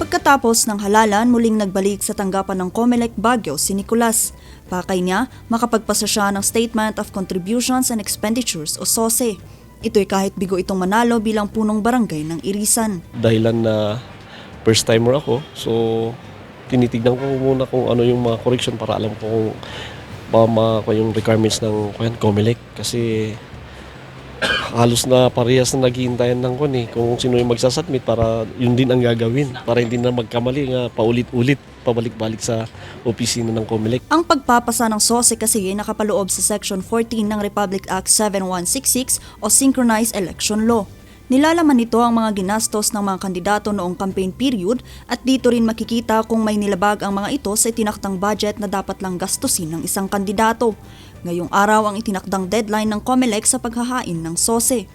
Pagkatapos ng halalan, muling nagbalik sa tanggapan ng Comelec Baguio si Nicolas. Pakay niya, makapagpasa siya ng Statement of Contributions and Expenditures o SOSE. Ito'y kahit bigo itong manalo bilang punong barangay ng Irisan. dahilan na first timer ako. So, tinitignan ko muna kung ano yung mga correction para alam ko kung ba yung requirements ng COMELEC kasi halos na parehas na naghihintayan ng kun eh kung sino yung magsasubmit para yun din ang gagawin para hindi na magkamali nga paulit-ulit pabalik-balik sa opisina ng COMELEC. Ang pagpapasa ng SOSE kasi nakapaloob sa Section 14 ng Republic Act 7166 o Synchronized Election Law. Nilalaman nito ang mga ginastos ng mga kandidato noong campaign period at dito rin makikita kung may nilabag ang mga ito sa itinaktang budget na dapat lang gastusin ng isang kandidato. Ngayong araw ang itinakdang deadline ng COMELEC sa paghahain ng SOSE.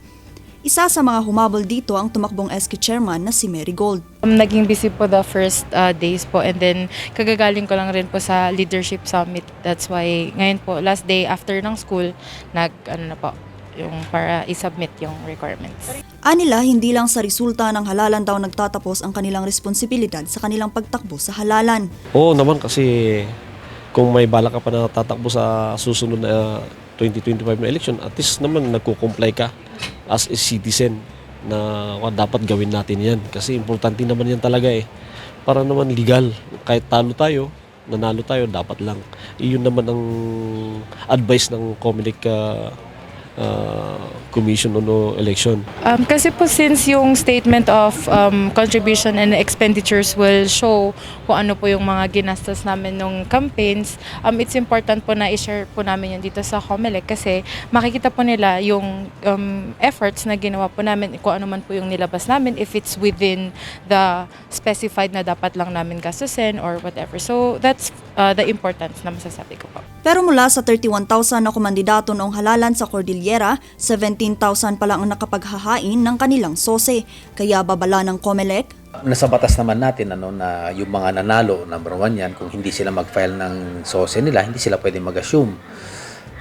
Isa sa mga humabol dito ang tumakbong SK chairman na si Mary Gold. Um, naging busy po the first uh, days po and then kagagaling ko lang rin po sa leadership summit. That's why ngayon po last day after ng school nag ano na po yung para i-submit yung requirements. Anila, hindi lang sa resulta ng halalan daw nagtatapos ang kanilang responsibilidad sa kanilang pagtakbo sa halalan. Oo naman kasi kung may bala ka pa na tatakbo sa susunod na 2025 na election, at least naman nagko-comply ka as a citizen na wa, dapat gawin natin yan. Kasi importante naman yan talaga eh. Para naman legal. Kahit talo tayo, nanalo tayo, dapat lang. Iyon naman ang advice ng Comelec uh, uh, Commission on Election. Um, kasi po since yung statement of um, contribution and expenditures will show kung ano po yung mga ginastos namin nung campaigns, um, it's important po na i-share po namin yun dito sa COMELEC kasi makikita po nila yung um, efforts na ginawa po namin, kung ano man po yung nilabas namin, if it's within the specified na dapat lang namin gastusin or whatever. So that's uh, the importance na masasabi ko po. Pero mula sa 31,000 na kumandidato noong halalan sa Cordillera, 17,000 pa lang ang nakapaghahain ng kanilang sose. Kaya babala ng COMELEC, Nasa batas naman natin ano, na yung mga nanalo, number one yan, kung hindi sila mag-file ng SOSE nila, hindi sila pwede mag-assume.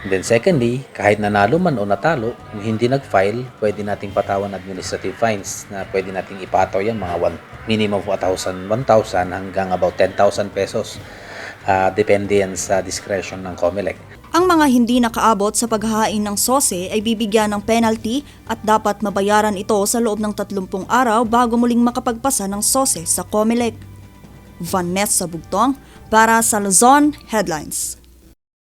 And then secondly, kahit nanalo man o natalo, kung hindi nag-file, pwede nating patawan administrative fines na pwede nating ipataw yan, mga one, minimum of 1,000 1,000 hanggang about 10,000 pesos. Ah, depende yan sa discretion ng COMELEC. ang mga hindi nakaabot sa paghahain ng sose ay bibigyan ng penalty at dapat mabayaran ito sa loob ng 30 araw bago muling makapagpasa ng sose sa COMELEC. Vanessa Bugtong para sa Luzon Headlines.